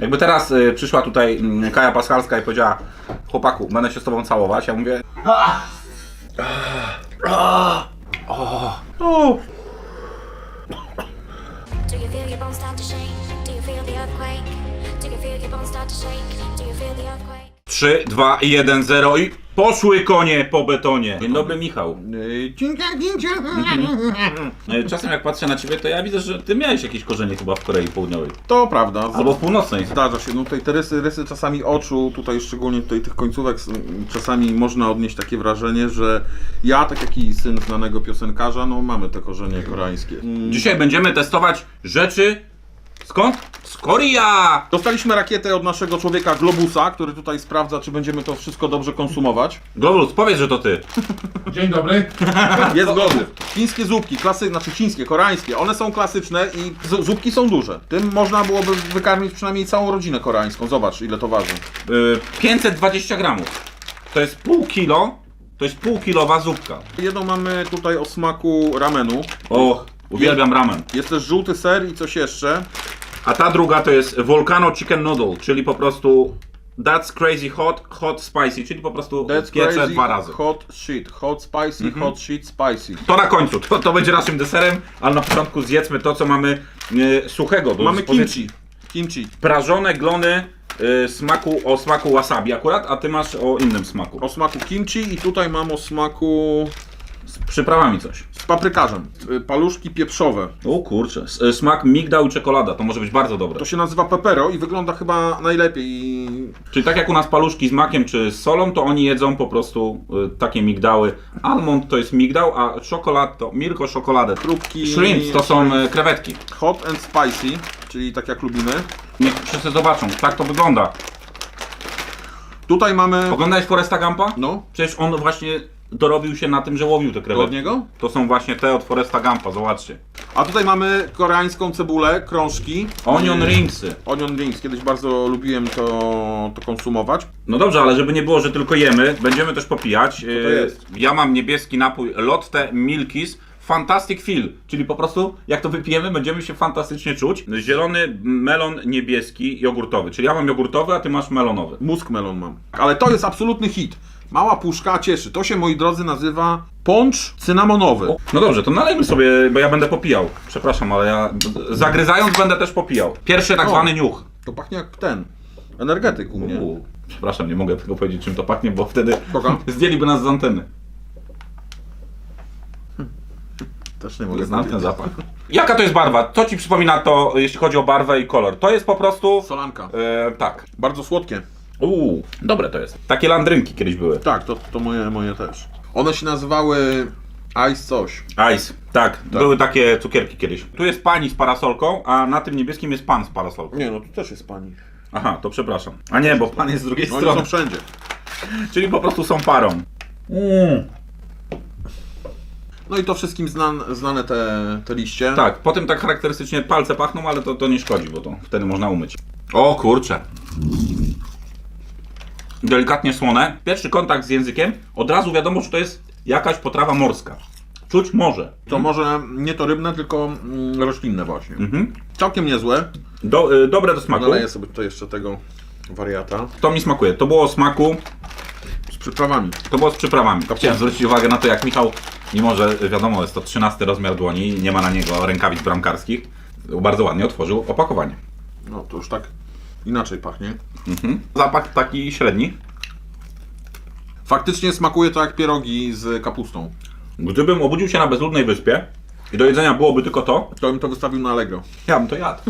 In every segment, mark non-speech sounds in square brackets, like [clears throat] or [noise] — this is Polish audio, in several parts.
Jakby teraz y, przyszła tutaj mm, Kaja Paschalska i powiedziała chłopaku, będę się z tobą całować, ja mówię Do you feel your bones start to shake? Do you feel the earthquake? Do you feel your bones start to shake? Do you feel the earthquake? 3, 2, 1, 0 i poszły konie po betonie. Dzień dobry Michał. Y, Czasem jak patrzę na ciebie, to ja widzę, że ty miałeś jakieś korzenie chyba w Korei Południowej. To prawda. Albo w północnej. Zdarza się. No tutaj te rysy, rysy czasami oczu, tutaj szczególnie tutaj tych końcówek, s- czasami można odnieść takie wrażenie, że ja, tak jak i syn znanego piosenkarza, no mamy te korzenie koreańskie. Mm. Dzisiaj będziemy testować rzeczy. Skąd? Z Korea! Dostaliśmy rakietę od naszego człowieka Globusa, który tutaj sprawdza, czy będziemy to wszystko dobrze konsumować. Globus, powiedz, że to ty. Dzień dobry. [laughs] Jest Globus. Chińskie zupki, klasy, znaczy chińskie, koreańskie, one są klasyczne i z- zupki są duże. Tym można byłoby wykarmić przynajmniej całą rodzinę koreańską. Zobacz, ile to waży. Y, 520 gramów. To jest pół kilo. To jest pół kilowa zupka. Jedną mamy tutaj o smaku ramenu. O, uwielbiam ramen. Jest też żółty ser i coś jeszcze. A ta druga to jest Volcano Chicken Noodle, czyli po prostu That's crazy hot, hot spicy, czyli po prostu That's piecze crazy dwa razy. hot shit. Hot spicy, hot shit spicy. To na końcu, to, to będzie naszym deserem, ale na początku zjedzmy to, co mamy e, suchego. Do Mamy dyspozycji. kimchi. Kimchi. Prażone glony e, smaku, o smaku wasabi akurat, a ty masz o innym smaku. O smaku kimchi i tutaj mam o smaku Z przyprawami coś. z paprykarzem. Y, Paluszki pieprzowe. O kurczę, S- e, smak migdał i czekolada, to może być bardzo dobre. To się nazywa pepero i wygląda chyba najlepiej. Czyli tak jak u nas paluszki z makiem czy z solą, to oni jedzą po prostu y, takie migdały. Almond to jest migdał, a czokolad to milko czekoladę. Chrupki. Shrimps to są y, krewetki. Hot and spicy, czyli tak jak lubimy. Niech wszyscy zobaczą, tak to wygląda. Tutaj mamy. Oglądałeś Foresta Gampa? No, Przecież on właśnie dorobił się na tym, że łowił te to od krewetki. niego. To są właśnie te od Foresta Gampa, zobaczcie. A tutaj mamy koreańską cebulę, krążki. Onion Y, ringsy. Onion rings. Kiedyś bardzo lubiłem to, to konsumować. No dobrze, ale żeby nie było, że tylko jemy, będziemy też popijać. to Y, jest? Ja mam niebieski napój Lotte Milkis Fantastic Feel, czyli po prostu jak to wypijemy, będziemy się fantastycznie czuć. Zielony melon niebieski jogurtowy, czyli ja mam jogurtowy, a ty masz melonowy. Musk melon mam. Ale to jest absolutny hit. Mała puszka cieszy. To się, moi drodzy, nazywa poncz cynamonowy. No dobrze, to nalejmy sobie, bo ja będę popijał. Przepraszam, ale ja zagryzając będę też popijał. Pierwszy tak O. zwany niuch. To pachnie jak ten. Energetyk u mnie. Uuu, Przepraszam, nie mogę tego powiedzieć czym to pachnie, bo wtedy Kogo? [laughs] zdjęliby nas z anteny. Też nie mogę Znam ten powiedzieć. zapach. Jaka to jest barwa? Co ci przypomina to, jeśli chodzi o barwę i kolor? To jest po prostu... Solanka. E, tak. Bardzo słodkie. Uuu, dobre to jest. Takie landrynki kiedyś były. Tak, to, to moje, moje też. One się nazywały Ice coś. Ice, tak, były takie cukierki kiedyś. Tu jest pani z parasolką, a na tym niebieskim jest pan z parasolką. Nie, no tu też jest pani. Aha, to przepraszam. A nie, bo pan jest z drugiej No oni strony. są wszędzie. [laughs] Czyli po prostu są parą. Mm. No i to wszystkim znan, znane te, te liście. Tak, potem tak charakterystycznie palce pachną, ale to, to nie szkodzi, bo to wtedy można umyć. O kurczę. Delikatnie słone. Pierwszy kontakt z językiem, od razu wiadomo, że to jest jakaś potrawa morska. Czuć morze. To może nie to rybne, tylko mm, roślinne właśnie. Mhm. Całkiem niezłe. Do, y, dobre do smaku. Naleję sobie tutaj jeszcze tego wariata. To mi smakuje. To było o smaku, Z przyprawami. to było z przyprawami. Chciałem zwrócić uwagę na to, jak Michał, mimo że wiadomo, jest to 13 rozmiar dłoni, nie ma na niego rękawic bramkarskich, bardzo ładnie otworzył opakowanie. No to już tak inaczej pachnie. Mhm. Zapach taki średni. Faktycznie smakuje to jak pierogi z kapustą. Gdybym obudził się na bezludnej wyspie i do jedzenia byłoby tylko to, To bym to wystawił na Allegro. ja bym to jadł.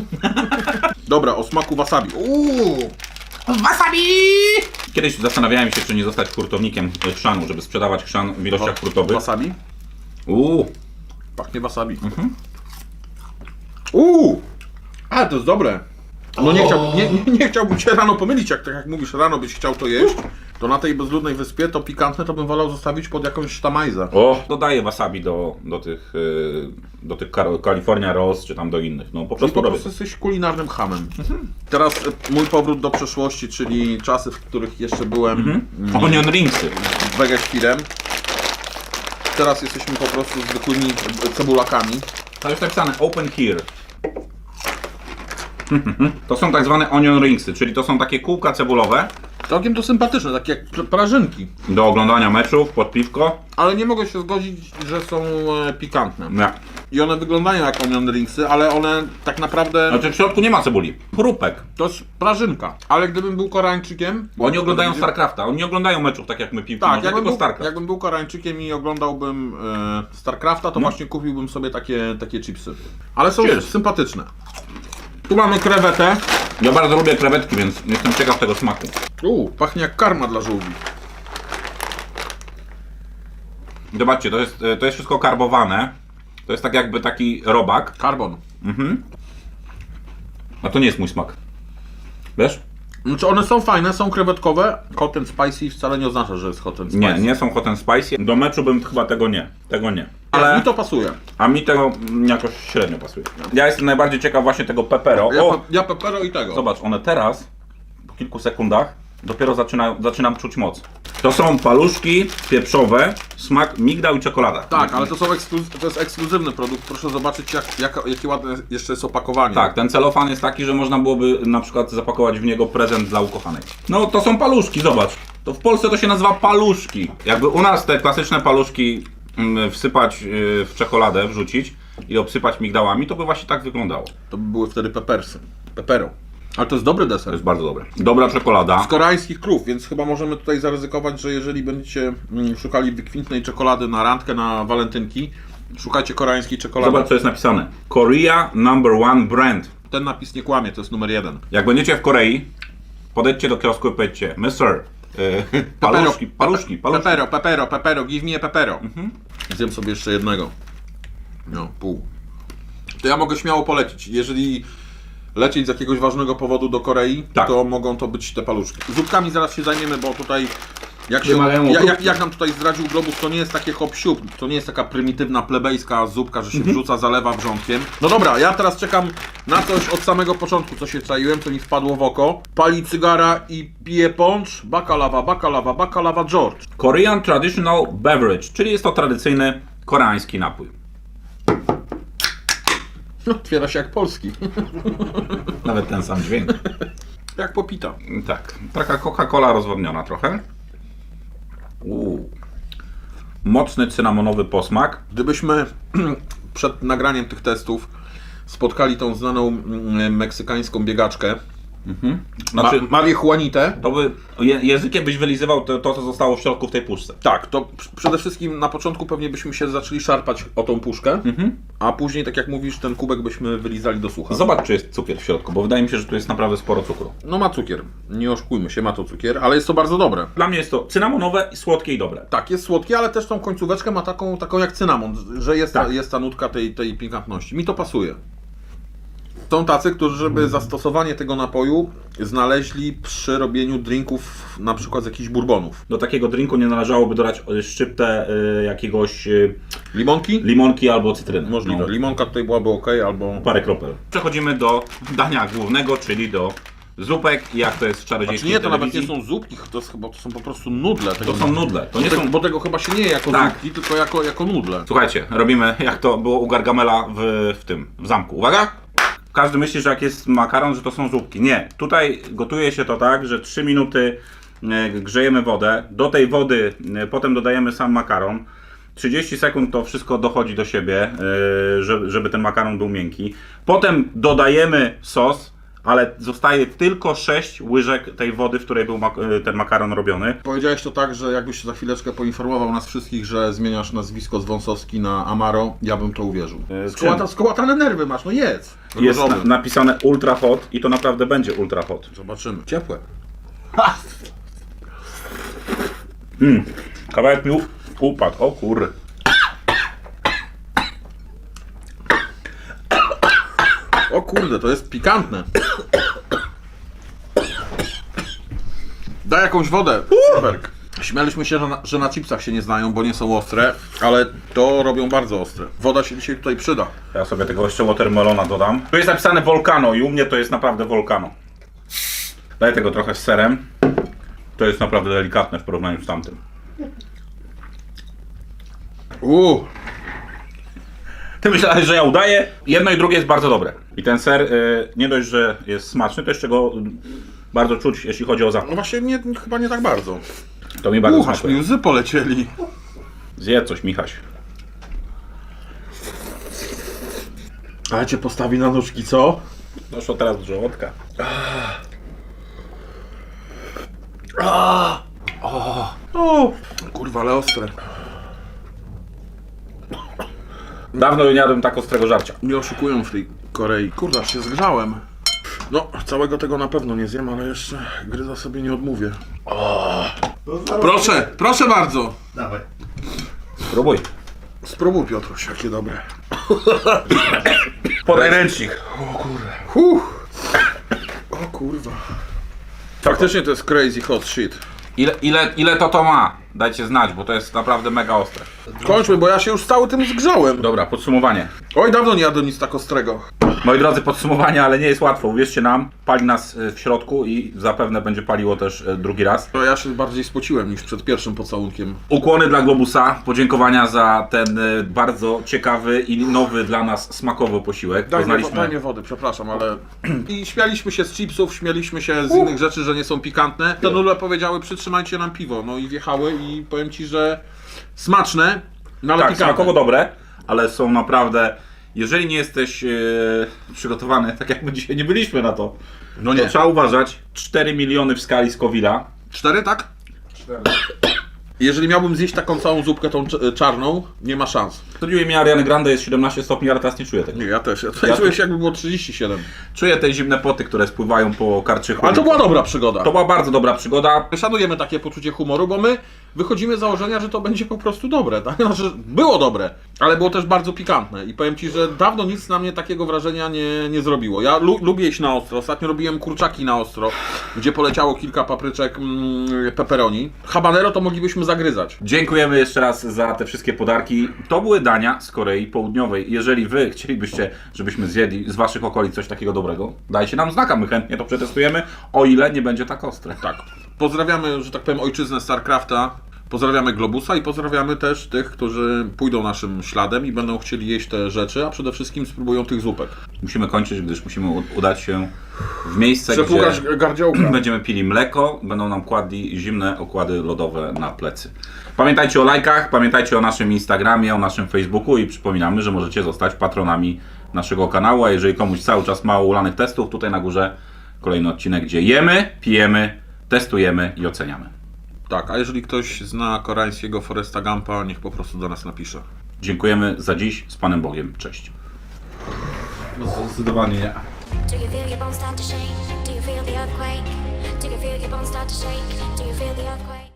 [laughs] Dobra, o smaku wasabi. Uuu! Wasabi! Kiedyś zastanawiałem się, czy nie zostać hurtownikiem chrzanu, żeby sprzedawać chrzan w ilościach hurtowych. Wasabi? Uuu, Pachnie wasabi. Uuu! A, to jest dobre. No nie, chciałbym, nie, nie, nie chciałbym cię rano pomylić, jak tak jak mówisz, rano byś chciał to jeść, to na tej bezludnej wyspie to pikantne to bym wolał zostawić pod jakąś tamajzę. o, dodaję wasabi do, do tych, yy, do tych Kar- California Rolls, czy tam do innych. No po prostu po robię. prostu jesteś kulinarnym hamem. Teraz e, mój powrót do przeszłości, czyli czasy, w których jeszcze byłem mm, Onion ringsy. wegeświrem. Teraz jesteśmy po prostu zwykłymi cebulakami. To jest napisane open here. [laughs] To są tak zwane onion ringsy, czyli to są takie kółka cebulowe Całkiem to sympatyczne, takie jak pra- prażynki. do oglądania meczów pod piwko. Ale nie mogę się zgodzić, że są e, pikantne. Nie. I one wyglądają jak onion ringsy, ale one tak naprawdę... Znaczy w środku nie ma cebuli. Chrupek. To jest prażynka. Ale gdybym był Koreańczykiem... Bo oni oglądają będzie- StarCrafta, oni nie oglądają meczów tak jak my piłki, Tak, jakbym tylko był, StarCraft. jakbym był Koreańczykiem i oglądałbym e, StarCrafta, to No. właśnie kupiłbym sobie takie, takie chipsy. Ale są Cheers. sympatyczne. Tu mamy krewetę. Ja bardzo lubię krewetki, więc jestem ciekaw tego smaku. Uuu, pachnie jak karma dla żółwi. Zobaczcie, to jest, e, to jest wszystko karbowane. To jest tak jakby taki robak. Karbon. A to nie jest mój smak. Wiesz? Znaczy one są fajne, są krewetkowe. Hot and spicy wcale nie oznacza, że jest hot and spicy. Nie, nie są hot and spicy. Do meczu bym chyba tego nie. Tego nie. Ale mi to pasuje. A mi tego jakoś średnio pasuje. Ja jestem najbardziej ciekaw właśnie tego pepero. Ja, O, ja pepero i tego. zobacz, one teraz, po kilku sekundach, dopiero zaczynają, zaczynam czuć moc. To są paluszki pieprzowe, smak migdał i czekolada. Tak, ale to, są ekskluz- to jest ekskluzywny produkt. Proszę zobaczyć, jak, jak, jakie ładne jeszcze jest opakowanie. Tak, ten celofan jest taki, że można byłoby na przykład zapakować w niego prezent dla ukochanej. No to są paluszki, zobacz. To w Polsce to się nazywa paluszki. Jakby u nas te klasyczne paluszki wsypać yy, w czekoladę, wrzucić i obsypać migdałami, to by właśnie tak wyglądało. To by były wtedy pepersy. Pepero. Ale to jest dobry To deser. jest bardzo dobre. Dobra czekolada. Z koreańskich krów, więc chyba możemy tutaj zaryzykować, że jeżeli będziecie mm, szukali wykwintnej czekolady na randkę, na walentynki, szukajcie koreańskiej czekolady. Zobacz co jest napisane. Korea number one brand. Ten napis nie kłamie, to jest numer jeden. Jak będziecie w Korei, podejdźcie do kiosku i powiedzcie Mister, yy, paluszki, paluszki, paluszki. Pepero, pepero, pepero, give me a pepero. Zjem sobie jeszcze jednego. No, pół. To ja mogę śmiało polecić. Jeżeli lecieć z jakiegoś ważnego powodu do Korei, Tak. to mogą to być te paluszki. Zupkami zaraz się zajmiemy, bo tutaj jak, się, Wymagają jak, jak, nam tutaj zdradził Globus, to nie jest takie hop siup, to nie jest taka prymitywna plebejska zupka, że się Mhm. wrzuca, zalewa wrzątkiem. No dobra, ja teraz czekam na coś od samego początku, co się czaiłem, co mi wpadło w oko. Pali cygara i pije poncz, bakalawa, bakalawa, bakalawa George. Korean Traditional Beverage, czyli jest to tradycyjny koreański napój. Otwiera się jak polski. Nawet ten sam dźwięk. [laughs] jak popita. Tak, taka Coca-Cola rozwodniona trochę. Mocny cynamonowy posmak. Gdybyśmy [clears throat] przed nagraniem tych testów spotkali tą znaną mm, meksykańską biegaczkę, Znaczy, Ma- Marię Juanitę, to by językiem byś wylizywał to, to, co zostało w środku w tej puszce. tak, to przede wszystkim na początku pewnie byśmy się zaczęli szarpać o tą puszkę, a później, tak jak mówisz, ten kubek byśmy wylizali do sucha. Zobacz, czy jest cukier w środku, bo wydaje mi się, że tu jest naprawdę sporo cukru. No ma cukier, nie oszukujmy się, ma to cukier, ale jest to bardzo dobre. Dla mnie jest to cynamonowe, słodkie i dobre. Tak, jest słodkie, ale też tą końcóweczkę ma taką, taką jak cynamon, że jest, Tak. ta, jest ta nutka tej, tej pikantności. Mi to pasuje. Są tacy, którzy, żeby zastosowanie tego napoju znaleźli przy robieniu drinków, na przykład z jakichś bourbonów. Do takiego drinku nie należałoby dodać szczyptę y, jakiegoś y, Limonki? limonki albo cytryny. Możliwe. No, Limonka tutaj byłaby ok, albo... parę kropel. Przechodzimy do dania głównego, czyli do zupek i jak to jest w Znaczy czarodziejskiej nie, to nawet telewizji. nie są zupki, to, jest chyba, to są po prostu nudle. Tego, To są nudle, to nie bo, są... tego, bo tego chyba się nie je jako Tak. zupki, tylko jako, jako nudle. Słuchajcie, robimy jak to było u Gargamela w, w tym, w zamku. Uwaga! Każdy myśli, że jak jest makaron, że to są zupki. Nie, tutaj gotuje się to tak, że 3 minuty e, grzejemy wodę. Do tej wody e, potem dodajemy sam makaron. 30 sekund to wszystko dochodzi do siebie, e, żeby, żeby ten makaron był miękki. Potem dodajemy sos, ale zostaje tylko 6 łyżek tej wody, w której był mak- e, ten makaron robiony. Powiedziałeś to tak, że jakbyś za chwileczkę poinformował nas wszystkich, że zmieniasz nazwisko z Wąsowski na Amaro, ja bym to uwierzył. E, Skołata, czym? skołatane nerwy masz, no jedz. Jest na, napisane ultra hot i to naprawdę będzie ultra hot. Zobaczymy. Ciepłe. Kawałek mi upadł, o kur. O kurde, to jest pikantne. Daj jakąś wodę. Berg. Śmialiśmy się, że na, że na chipsach się nie znają, bo nie są ostre, ale to robią bardzo ostre. Woda się dzisiaj tutaj przyda. Ja sobie tego jeszcze watermelona dodam. Tu jest napisane volcano i u mnie to jest naprawdę volcano. Daję tego trochę z serem. To jest naprawdę delikatne w porównaniu z tamtym. Uuu. Ty myślałeś, że ja udaję. Jedno i drugie jest bardzo dobre. I ten ser y, nie dość, że jest smaczny, to jeszcze go bardzo czuć, jeśli chodzi o zapach. No właśnie nie, chyba nie tak bardzo. To mi bardzo Uchasz mi smakuje. łzy polecieli. Zjedz coś, Michaś. Ale cię postawi na nóżki, co? Doszło teraz do żołądka. O, kurwa, ale ostre. Dawno nie jadłem tak ostrego żarcia. Nie oszukują w tej Korei. Kurwa, aż się zgrzałem. No, całego tego na pewno nie zjem, ale jeszcze gryza sobie nie odmówię. Proszę, proszę bardzo. Dawaj. Spróbuj. Spróbuj Piotruś, jakie dobre. Podaj ręcznik. Huh. O kurwa. Faktycznie to jest crazy hot shit. Ile, ile, ile to to ma? Dajcie znać, bo to jest naprawdę mega ostre. Kończmy, bo ja się już cały tym zgrzałem. Dobra, podsumowanie. Oj, dawno nie jadłem nic tak ostrego. Moi drodzy, podsumowanie, ale nie jest łatwo. Uwierzcie nam, pali nas y, w środku i zapewne będzie paliło też y, drugi raz. To ja się bardziej spociłem niż przed pierwszym pocałunkiem. Ukłony dla Globusa, podziękowania za ten y, bardzo ciekawy i nowy dla nas smakowy posiłek. Daj Poznaliśmy... daj wody, przepraszam, ale... [clears throat] I śmialiśmy się z chipsów, śmialiśmy się z innych rzeczy, że nie są pikantne. Te nule powiedziały, przytrzymajcie nam piwo. No i wjechały i powiem ci, że smaczne, no ale Tak, pikantne. smakowo dobre, ale są naprawdę... Jeżeli nie jesteś y, przygotowany, tak jak my dzisiaj nie byliśmy na to, No to nie. trzeba uważać. 4 miliony w skali Scoville'a. Cztery, tak? Jeżeli miałbym zjeść taką całą zupkę, tą cz- czarną, nie ma szans. Studiuje mi Ariana Grande jest 17 stopni, ale teraz nie czuję tego. Nie, ja też. Ja tutaj Ja czuję się jakby było 37. Czuję te zimne poty, które spływają po karczychu. Ale to była dobra przygoda. To była bardzo dobra przygoda. Szanujemy takie poczucie humoru, bo my wychodzimy z założenia, że to będzie po prostu dobre. Tak? [laughs] Znaczy, było dobre, ale było też bardzo pikantne. I powiem Ci, że dawno nic na mnie takiego wrażenia nie, nie zrobiło. Ja lu lubię jeść na ostro. Ostatnio robiłem kurczaki na ostro, gdzie poleciało kilka papryczek mm, pepperoni. Habanero to moglibyśmy zagryzać. Dziękujemy jeszcze raz za te wszystkie podarki. To były dania z Korei Południowej. Jeżeli Wy chcielibyście, żebyśmy zjedli z Waszych okolic coś takiego dobrego, dajcie nam znaka, my chętnie to przetestujemy, o ile nie będzie tak ostre. Tak. Pozdrawiamy, że tak powiem, ojczyznę StarCrafta. Pozdrawiamy Globusa i pozdrawiamy też tych, którzy pójdą naszym śladem i będą chcieli jeść te rzeczy, a przede wszystkim spróbują tych zupek. Musimy kończyć, gdyż musimy udać się w miejsce, Przepłukasz gdzie gardziołka. [clears throat] będziemy pili mleko, będą nam kładli zimne okłady lodowe na plecy. Pamiętajcie o lajkach, pamiętajcie o naszym Instagramie, o naszym Facebooku i przypominamy, że możecie zostać patronami naszego kanału, a jeżeli komuś cały czas mało ulanych testów, tutaj na górze kolejny odcinek, gdzie jemy, pijemy, testujemy i oceniamy. Tak, a jeżeli ktoś zna koreańskiego Foresta Gampa, niech po prostu do nas napisze. Dziękujemy za dziś, z Panem Bogiem, cześć. Zdecydowanie nie. Do you feel your bones start to shake? Do you feel the earthquake? Do you feel your bones start to shake? Do you feel the earthquake?